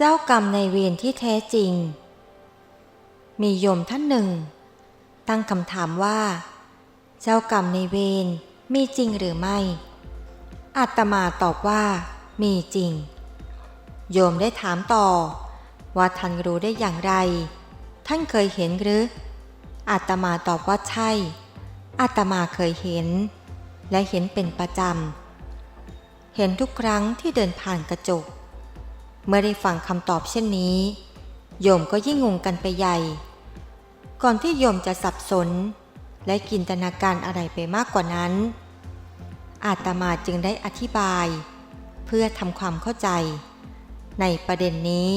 เจ้ากรรมในเวรที่แท้จริง มีโยมท่านหนึ่ง ตั้งคำถามว่า เจ้ากรรมในเวรมีจริงหรือไม่ อาตมาตอบว่า มีจริง โยมได้ถามต่อ ว่าท่านรู้ได้อย่างไร ท่านเคยเห็นหรือ อาตมาตอบว่าใช่ อาตมาเคยเห็น และเห็นเป็นประจำ เห็นทุกครั้งที่เดินผ่านกระจก เมื่อได้ฟังคำตอบเช่นนี้ โยมก็ยิ่งงงกันไปใหญ่ ก่อนที่โยมจะสับสน และจินตนาการอะไรไปมากกว่านั้น อาตมาจึงได้อธิบาย เพื่อทำความเข้าใจ ในประเด็นนี้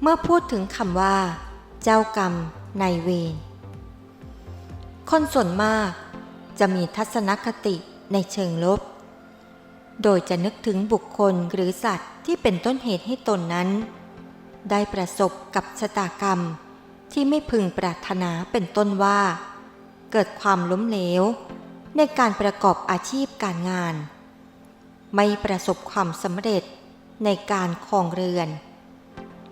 เมื่อพูดถึงคำว่า เจ้ากรรมนายเวรคนส่วนมากจะมีทัศนคติในเชิงลบ โดยจะนึกถึงบุคคลหรือสัตว์ที่เป็นต้นเหตุให้ตนนั้น ได้ประสบกับชะตากรรม ที่ไม่พึงปรารถนาเป็นต้นว่า เกิดความล้มเหลว ในการประกอบอาชีพการงาน ไม่ประสบความสำเร็จในการครองเรือน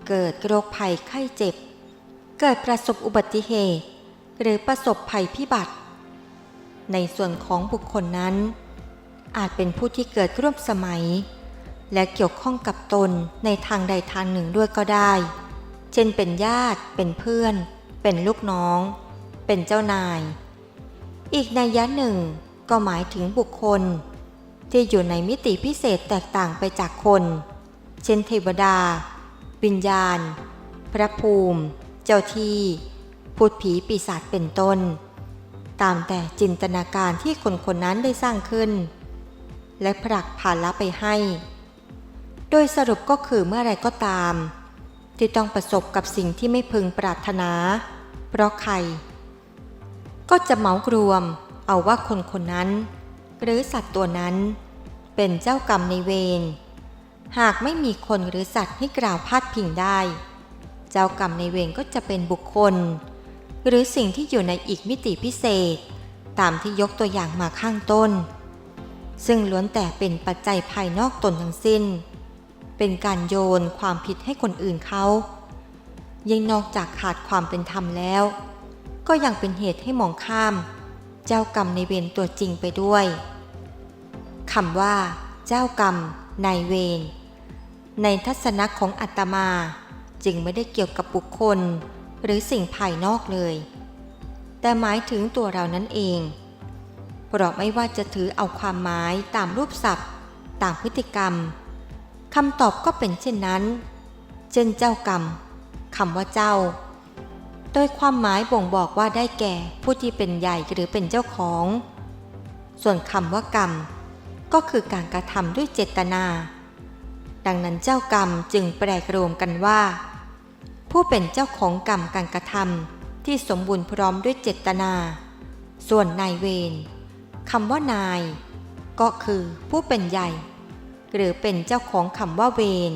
เกิดโรคภัยไข้เจ็บ เกิดประสบอุบัติเหตุ หรือประสบภัยพิบัติ ในส่วนของบุคคลนั้น อาจเป็นผู้ที่เกิดร่วมสมัย และเกี่ยวข้องกับตนในทางใดทางหนึ่งด้วยก็ได้ เช่นเป็นญาติ เป็นเพื่อน เป็นลูกน้อง เป็นเจ้านาย อีกในยยะหนึ่งก็หมายถึงบุคคล ที่อยู่ในมิติพิเศษแตกต่างไปจากคน เช่นเทวดา วิญญาณ พระภูมิ เจ้าที่พูดผีปีศาจเป็นต้น ตามแต่จินตนาการที่คนคนนั้นได้สร้างขึ้น และผลักภาระไปให้ โดยสรุปก็คือเมื่อไรก็ตาม ที่ต้องประสบกับสิ่งที่ไม่พึงปรารถนา เพราะใคร ก็จะเหมารวมเอาว่าคนคนนั้น หรือสัตว์ตัวนั้นเป็นเจ้ากรรมในเวร หากไม่มีคนหรือสัตว์ให้กล่าวพาดพิงได้ เจ้ากรรมในเวรก็จะเป็นบุคคล หรือสิ่งที่อยู่ในอีกมิติพิเศษ ตามที่ยกตัวอย่างมาข้างต้น ซึ่งล้วนแต่เป็นปัจจัยภายนอกตนทั้งสิ้น เป็นการโยนความผิดให้คนอื่นเขายิ่งนอกจากขาดความเป็นธรรมแล้ว ก็ยังเป็นเหตุให้มองข้าม เจ้ากรรมในเวรตัวจริงไปด้วยคำว่า เจ้ากรรมนายเวรในทัศนะของอัตมาจึงไม่ได้เกี่ยวกับบุคคล หรือสิ่งภายนอกเลย แต่หมายถึงตัวเรานั่นเอง เพราะไม่ว่าจะถือเอาความหมายตามรูปศัพท์ ตามพฤติกรรมคำตอบก็เป็นเช่นนั้น เช่นเจ้ากรรมคำว่าเจ้า โดยความหมายบ่งบอกว่าได้แก่ผู้ที่เป็นใหญ่หรือเป็นเจ้าของ ส่วนคำว่ากรรม ก็คือการกระทำด้วยเจตนา ดังนั้นเจ้ากรรมจึงแปลรวมกันว่า ผู้เป็นเจ้าของกรรมการกระทำที่สมบูรณ์พร้อมด้วยเจตนา ส่วนนายเวร คำว่านาย ก็คือผู้เป็นใหญ่ หรือเป็นเจ้าของคำว่าเวร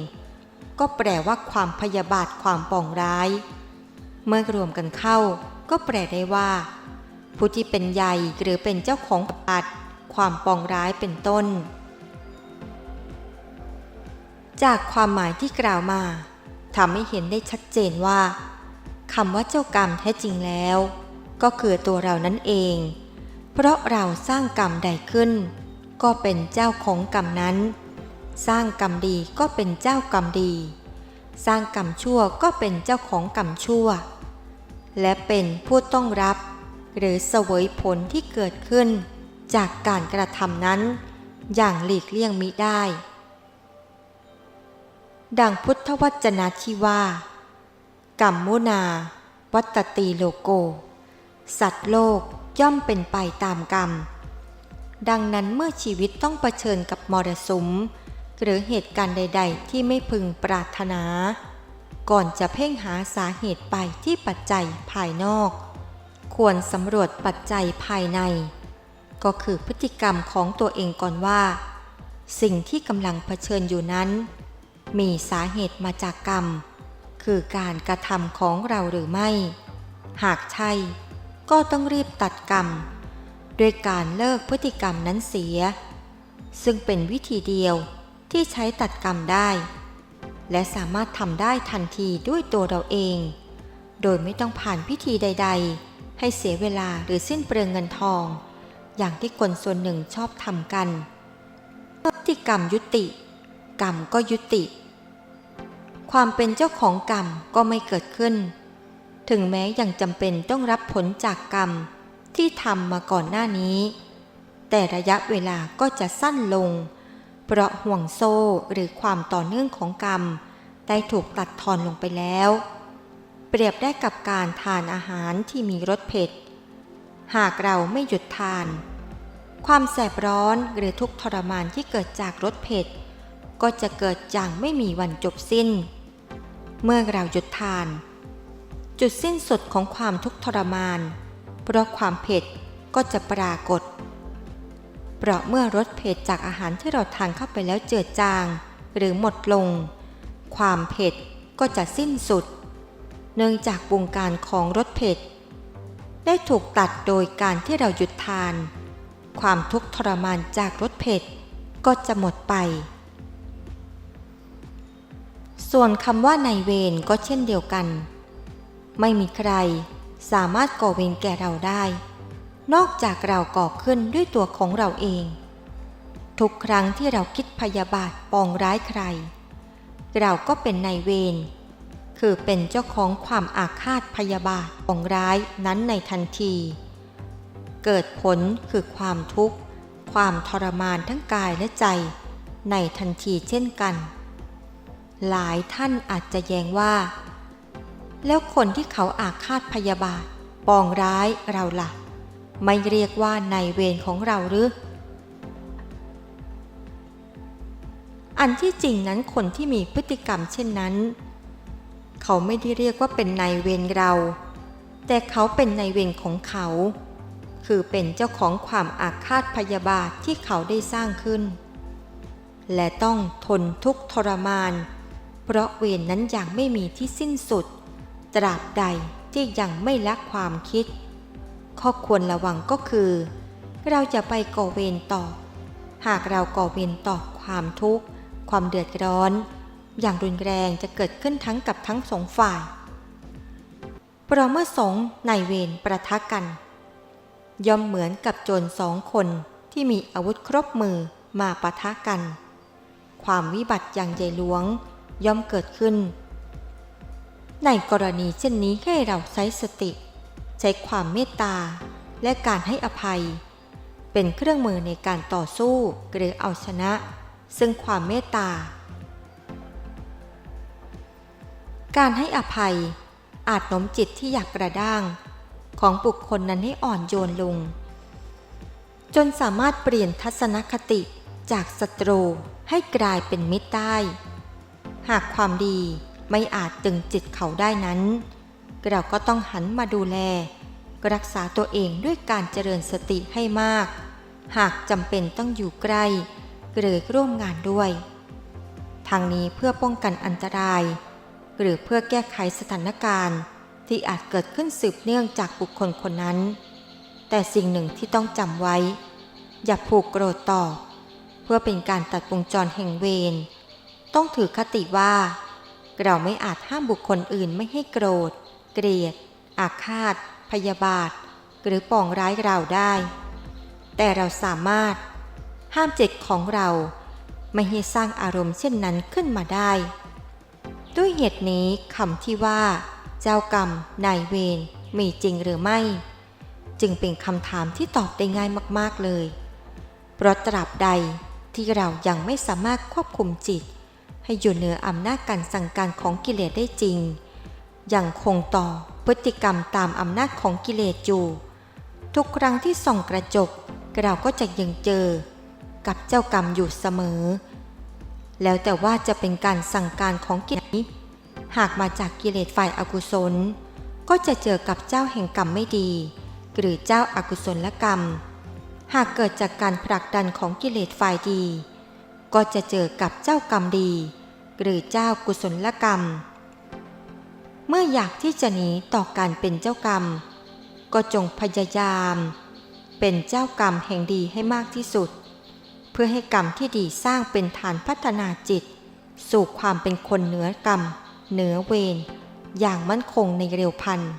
ก็แปลว่าความพยาบาทความปองร้าย เมื่อรวมกันเข้า ก็แปลได้ว่า ผู้ที่เป็นใหญ่หรือเป็นเจ้าของบาทความปองร้ายเป็นต้น จากความหมายที่กล่าวมาทำให้เห็นได้ชัดเจนว่าคำว่าเจ้ากรรมแท้จริงแล้ว ก็คือตัวเรานั่นเอง เพราะเราสร้างกรรมใดขึ้น ก็เป็นเจ้าของกรรมนั้น สร้างกรรมดีก็เป็นเจ้ากรรมดี สร้างกรรมชั่วก็เป็นเจ้าของกรรมชั่ว และเป็นผู้ต้องรับ หรือเสวยผลที่เกิดขึ้น จากการกระทำนั้น อย่างหลีกเลี่ยงมิได้ ดังพุทธวจนะที่ว่ากรรมมุนา วัตตีโลโก สัตว์โลก ย่อมเป็นไปตามกรรม ดังนั้นเมื่อชีวิตต้องเผชิญกับมรสุม หรือเหตุการณ์ใด ๆ ที่ไม่พึงปรารถนา ก่อนจะเพ่งหาสาเหตุไปที่ปัจจัยภายนอก ควรสำรวจปัจจัยภายใน ก็คือพฤติกรรมของตัวเองก่อนว่า สิ่งที่กำลังเผชิญอยู่นั้น มีสาเหตุมาจากกรรม คือการกระทำของเราหรือไม่ หากใช่ ก็ต้องรีบตัดกรรม ด้วยการเลิกพฤติกรรมนั้นเสีย ซึ่งเป็นวิธีเดียวที่ใช้ตัดกรรมได้ และสามารถทำได้ทันทีด้วยตัวเราเอง โดยไม่ต้องผ่านพิธีใด ๆ ให้เสียเวลาหรือสิ้นเปลืองเงินทอง อย่างที่คนส่วนหนึ่งชอบทำกันพฤติกรรมยุติ กรรมก็ยุติ ความเป็นเจ้าของกรรมก็ไม่เกิดขึ้น ถึงแม้ยังจำเป็นต้องรับผลจากกรรม ที่ทำมาก่อนหน้านี้ แต่ระยะเวลาก็จะสั้นลง เพราะห่วงโซ่หรือความต่อเนื่องของกรรม ได้ถูกตัดทอนลงไปแล้ว เปรียบได้กับการทานอาหารที่มีรสเผ็ด หากเราไม่หยุดทาน ความแสบร้อนหรือทุกทรมานที่เกิดจากรสเผ็ด ก็จะเกิดอย่างไม่มีวันจบสิ้น เมื่อเราหยุดทาน จุดสิ้นสุดของความทุกข์ทรมาน เพราะความเผ็ดก็จะปรากฏ เพราะเมื่อรสเผ็ดจากอาหารที่เราทานเข้าไปแล้วเจือจาง หรือหมดลง ความเผ็ดก็จะสิ้นสุด เนื่องจากวงการของรสเผ็ด ได้ถูกตัดโดยการที่เราหยุดทาน ความทุกข์ทรมานจากรสเผ็ดก็จะหมดไป ส่วนคำว่าในเวรก็เช่นเดียวกัน ไม่มีใคร สามารถก่อเวรแก่เราได้ นอกจากเราก่อขึ้นด้วยตัวของเราเอง ทุกครั้งที่เราคิดพยาบาทปองร้ายใคร เราก็เป็นในายเวรคือเป็นเจ้าของความอาฆาตพยาบาทปองร้ายนั้นในทันที เกิดผลคือความทุกข์ ความทรมานทั้งกายและใจ ในทันทีเช่นกัน หลายท่านอาจจะแย้งว่า แล้วคนที่เขาอาฆาตพยาบาท ปองร้ายเราละ่ะ ไม่เรียกว่าในเวรของเราหรือ อันที่จริงนั้นคนที่มีพฤติกรรมเช่นนั้น เขาไม่ได้เรียกว่าเป็นนายเวรเรา แต่เขาเป็นนายเวรของเขา คือเป็นเจ้าของความอาฆาตพยาบาทที่เขาได้สร้างขึ้น และต้องทนทุกข์ทรมาน เพราะเวรนนั้นอยังไม่มีที่สิ้นสุด ตราบใดที่ยังไม่ละความคิด ข้อควรระวังก็คือ เราจะไปก่อเวรต่อ หากเราก่อเวรต่อความทุกข์ ความเดือดร้อน อย่างรุนแรงจะเกิดขึ้นทั้งกับทั้งสองฝ่ายเพราะเมื่อสองนายเวรประทะกัน ย่อมเหมือนกับโจรสองคนที่มีอาวุธครบมือมาปะทะกัน ความวิบัติอย่างใหญ่หลวงย่อมเกิดขึ้น ในกรณีเช่นนี้ให้เราใช้สติ ใช้ความเมตตา และการให้อภัย เป็นเครื่องมือในการต่อสู้หรือเอาชนะ ซึ่งความเมตตา การให้อภัยอาจโน้มจิตที่อยากกระด้าง ของบุคคลนั้นให้อ่อนโยนลง จนสามารถเปลี่ยนทัศนคติจากศัตรูให้กลายเป็นมิตรได้ หากความดี ไม่อาจตึงจิตเขาได้นั้น เราก็ต้องหันมาดูแล รักษาตัวเองด้วยการเจริญสติให้มาก หากจำเป็นต้องอยู่ใกล้หรือร่วมงานด้วยทางนี้เพื่อป้องกันอันตราย หรือเพื่อแก้ไขสถานการณ์ ที่อาจเกิดขึ้นสืบเนื่องจากบุคคลคนนั้น แต่สิ่งหนึ่งที่ต้องจำไว้ อย่าผูกโกรธต่อ เพื่อเป็นการตัดวงจรแห่งเวรต้องถือคติว่า เราไม่อาจห้ามบุคคลอื่นไม่ให้โกรธ เกลียด อาฆาต พยาบาท หรือปองร้ายเราได้ แต่เราสามารถห้ามจิตของเราไม่ให้สร้างอารมณ์เช่นนั้นขึ้นมาได้ ด้วยเหตุนี้คำที่ว่า เจ้ากรรมนายเวรมีจริงหรือไม่ จึงเป็นคำถามที่ตอบได้ง่ายมากๆเลย เพราะตราบใดที่เรายังไม่สามารถควบคุมจิต ให้อยู่เหนืออำนาจการสั่งการของกิเลสได้จริง ยังคงต่อพฤติกรรมตามอำนาจของกิเลสอยู่ ทุกครั้งที่ส่องกระจกเราก็จะยังเจอ กับเจ้ากรรมอยู่เสมอ แล้วแต่ว่าจะเป็นการสั่งการของกิเลสหากมาจากกิเลสฝ่ายอากุศล ก็จะเจอกับเจ้าแห่งกรรมไม่ดี หรือเจ้าอากุศลกรรม หากเกิดจากการผลักดันของกิเลสฝ่ายดี ก็จะเจอกับเจ้ากรรมดี หรือเจ้ากุศลกรรม เมื่ออยากที่จะหนีต่อการเป็นเจ้ากรรม ก็จงพยายาม เป็นเจ้ากรรมแห่งดีให้มากที่สุด เพื่อให้กรรมที่ดีสร้างเป็นฐานพัฒนาจิต สู่ความเป็นคนเหนือกรรม เหนือเวรอย่างมั่นคงในเร็วพันธ์